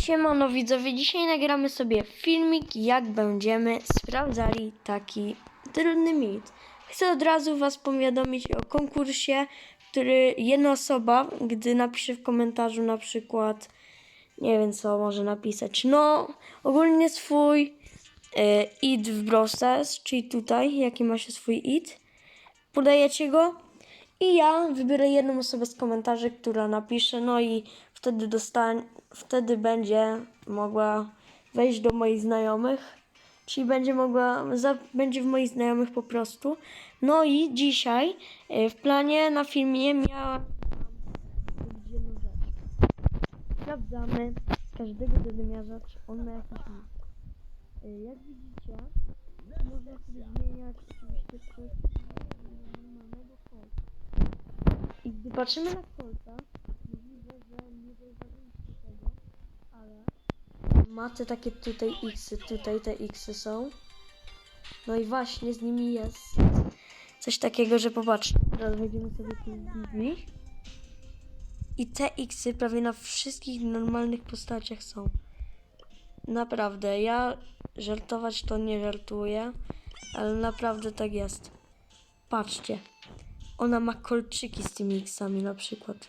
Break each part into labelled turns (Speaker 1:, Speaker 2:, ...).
Speaker 1: Siemano widzowie, dzisiaj nagramy sobie filmik, jak będziemy sprawdzali taki trudny mit. Chcę od razu Was powiadomić o konkursie, który jedna osoba, gdy napisze w komentarzu na przykład, nie wiem co może napisać, no ogólnie swój e, id w Stars, czyli tutaj, jaki ma się swój id, podajecie go i ja wybiorę jedną osobę z komentarzy, która napisze, no i wtedy dostań, wtedy będzie mogła wejść do moich znajomych, czyli będzie mogła, będzie w moich znajomych po prostu. No i dzisiaj e, w planie na filmie miałam jedną rzecz. Sprawdzamy każdego zadymiarza, czy on ma jakiś. E, Jak widzicie, można sobie zmieniać oczywiście przez normalnego kolca. I gdy patrzymy na kolca, możliwe, że nie zauważyliście tego, ale ma te takie tutaj xy, tutaj te xy są. No i właśnie z nimi jest coś takiego, że popatrzcie, teraz wejdziemy sobie tu nich. I te xy prawie na wszystkich normalnych postaciach są. Naprawdę, ja żartować to nie żartuję, ale naprawdę tak jest. Patrzcie, ona ma kolczyki z tymi X-ami na przykład.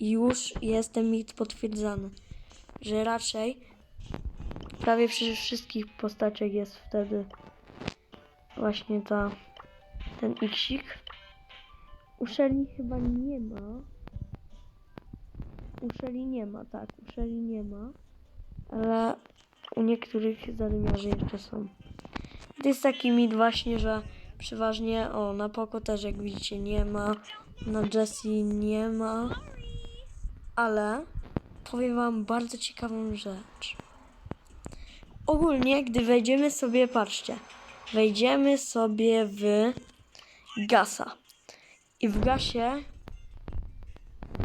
Speaker 1: I już jest ten mit potwierdzony, że raczej prawie przy wszystkich postaciach jest wtedy właśnie ta ten Xik. U Shelly chyba nie ma. U Shelly nie ma, tak, u Shelly nie ma. Ale u niektórych zadymiarzy jeszcze są. To jest taki mit właśnie, że przeważnie, o, na Poco też jak widzicie nie ma, na Jessie nie ma, ale powiem wam bardzo ciekawą rzecz. Ogólnie, gdy wejdziemy sobie, patrzcie, wejdziemy sobie w Gasa i w Gasie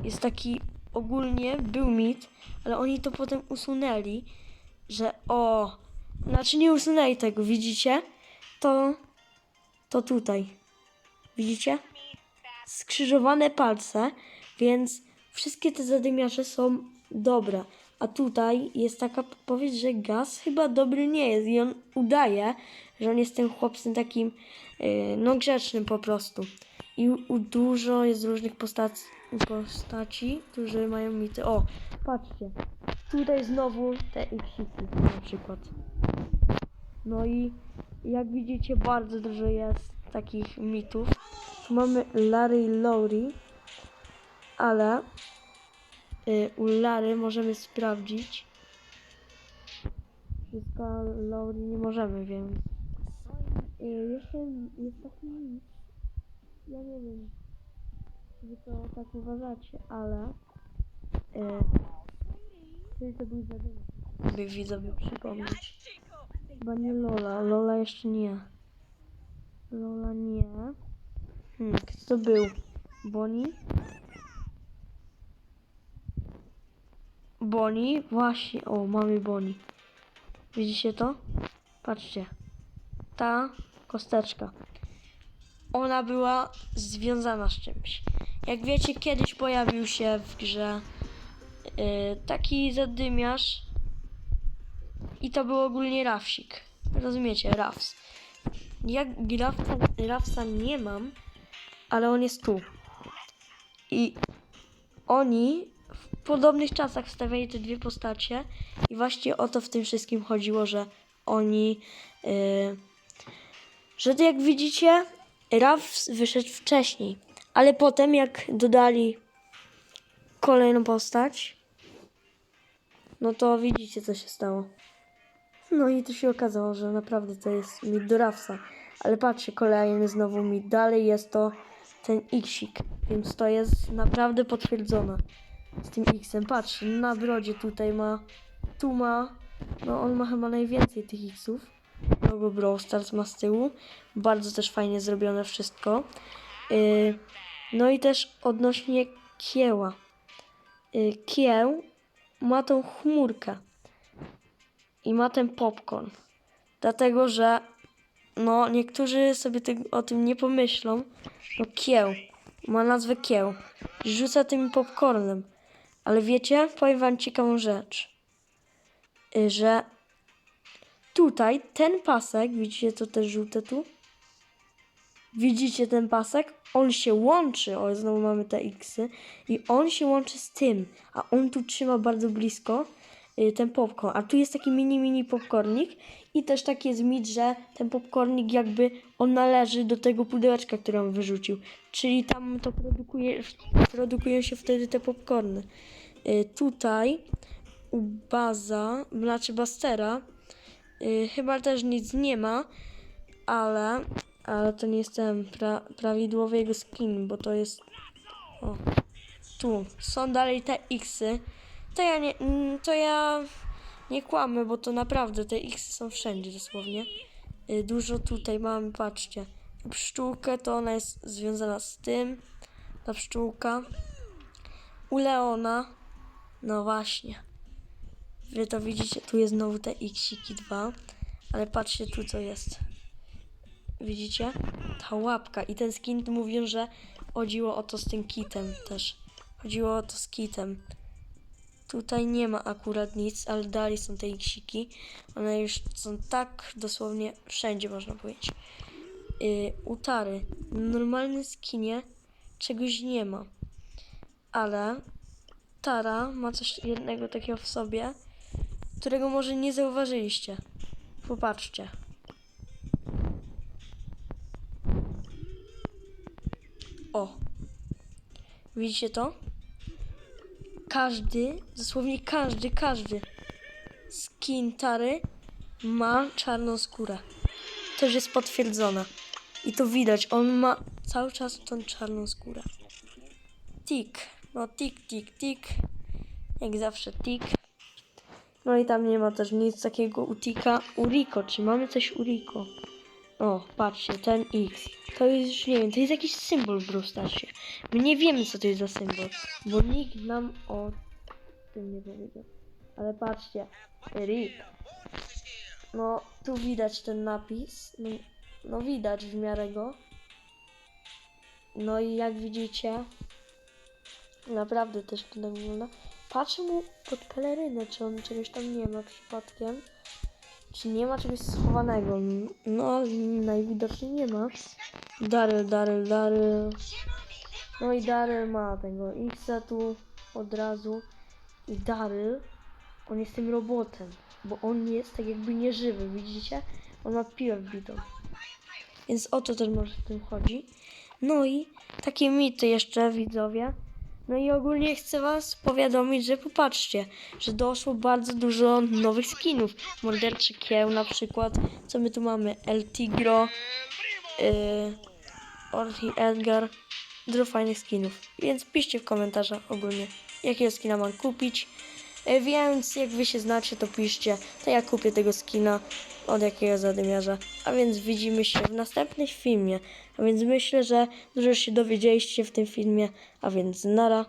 Speaker 1: jest taki, ogólnie był mit, ale oni to potem usunęli, że o, znaczy nie usunęli tego, widzicie? To, to tutaj. Widzicie? Skrzyżowane palce, więc wszystkie te zadymiarze są dobre. A tutaj jest taka podpowiedź, że gaz chyba dobry nie jest i on udaje, że on jest tym chłopcem takim, yy, no grzecznym po prostu. I u, dużo jest różnych postaci, postaci, którzy mają mity. O, patrzcie. Tutaj znowu te Xiki na przykład. No i jak widzicie bardzo dużo jest takich mitów. Tu mamy Larry i Lowry, ale y, u Lary możemy sprawdzić. Wszystko Lowry nie możemy, więc y, jeszcze jest taki. Ja nie wiem, czy to tak uważacie, ale y, który to był zadymek? By widzowie przypomnieć. Chyba nie Lola. Lola jeszcze nie. Lola nie. Hmm, kto to był? Bonnie? Bonnie? Właśnie. O, mamy Bonnie. Widzicie to? Patrzcie. Ta kosteczka. Ona była związana z czymś. Jak wiecie, kiedyś pojawił się w grze yy, taki zadymiarz i to był ogólnie Rafsik. Rozumiecie? Rafs. Ja Rafsa, Rafsa nie mam, ale on jest tu. I oni podobnych czasach wstawiali te dwie postacie i właśnie o to w tym wszystkim chodziło, że oni... Yy, że jak widzicie, Rafs wyszedł wcześniej, ale potem jak dodali kolejną postać, no to widzicie co się stało. No i to się okazało, że naprawdę to jest mit do Rafsa. Ale patrzcie, kolejny znowu mit. Dalej jest to ten Xik, więc to jest naprawdę potwierdzone z tym Xem. Patrzcie, na brodzie tutaj ma, tu ma, no on ma chyba najwięcej tych Xów. Logo Brawl Stars ma z tyłu. Bardzo też fajnie zrobione wszystko. Yy, no i też odnośnie kieła. Yy, kieł ma tą chmurkę i ma ten popcorn. Dlatego, że no niektórzy sobie ty, o tym nie pomyślą. No kieł. Ma nazwę kieł. Rzuca tym popcornem. Ale wiecie, powiem wam ciekawą rzecz. y, że tutaj ten pasek, widzicie to te żółte tu? Widzicie ten pasek? On się łączy, o znowu mamy te xy i on się łączy z tym, a on tu trzyma bardzo blisko ten popcorn, a tu jest taki mini, mini popcornik i też taki jest mit, że ten popcornik jakby on należy do tego pudełeczka, które on wyrzucił, czyli tam to produkuje, produkują się wtedy te popcorny. Y, tutaj u Baza, znaczy Bastera, y, chyba też nic nie ma, ale, ale to nie jest ten pra, prawidłowy jego skin, bo to jest. O, tu są dalej te Xy. To ja nie, mm, to ja nie kłamę, bo to naprawdę te Xy są wszędzie dosłownie. Y, Dużo tutaj mamy, patrzcie. Pszczółkę to ona jest związana z tym. Ta pszczółka. U Leona. No właśnie. Wy to widzicie, tu jest znowu te Xiki 2. Ale patrzcie tu co jest. Widzicie? Ta łapka i ten skin tu mówią, że chodziło o to z tym kitem też. Chodziło o to z kitem. Tutaj nie ma akurat nic, ale dalej są te iksiki. One już są tak dosłownie wszędzie można powiedzieć. Yy, u Tary. W normalnym skinie czegoś nie ma. Ale Tara ma coś jednego takiego w sobie, którego może nie zauważyliście. Popatrzcie. O. Widzicie to? Każdy, dosłownie każdy, każdy skin Tary ma czarną skórę. Już jest potwierdzone. I to widać, on ma cały czas tą czarną skórę. Tik. No tik, tik, tik. Jak zawsze tik. No i tam nie ma też nic takiego u Tika. U Rico, czy mamy coś u Rico? O, patrzcie, ten X. To jest już, nie wiem, to jest jakiś symbol w Brawl Starsie. My nie wiemy, co to jest za symbol, bo nikt nam o tym nie powiedział. Ale patrzcie, Rick. No, tu widać ten napis. No, no widać w miarę go. No i jak widzicie, naprawdę też to tak wygląda. Patrzę mu pod pelerynę, czy on czegoś tam nie ma przypadkiem. Czy nie ma czegoś schowanego? No, najwidoczniej nie ma. Daryl, Daryl, Daryl. No i Daryl ma tego Xa tu od razu. I Daryl, on jest tym robotem, bo on jest tak jakby nieżywy, widzicie? On ma piłę wbitą. Więc o to też może w tym chodzi. No i takie mity jeszcze, widzowie. No i ogólnie chcę was powiadomić, że popatrzcie, że doszło bardzo dużo nowych skinów. Morderczy Kieł na przykład. Co my tu mamy? El Tigro, yy, Edgar. Dużo fajnych skinów. Więc piszcie w komentarzach ogólnie, jakiego skina mam kupić. Yy, więc jak wy się znacie, to piszcie, to ja kupię tego skina od jakiego zadymiarza. A więc widzimy się w następnym filmie. A więc myślę, że dużo się dowiedzieliście w tym filmie. A więc nara.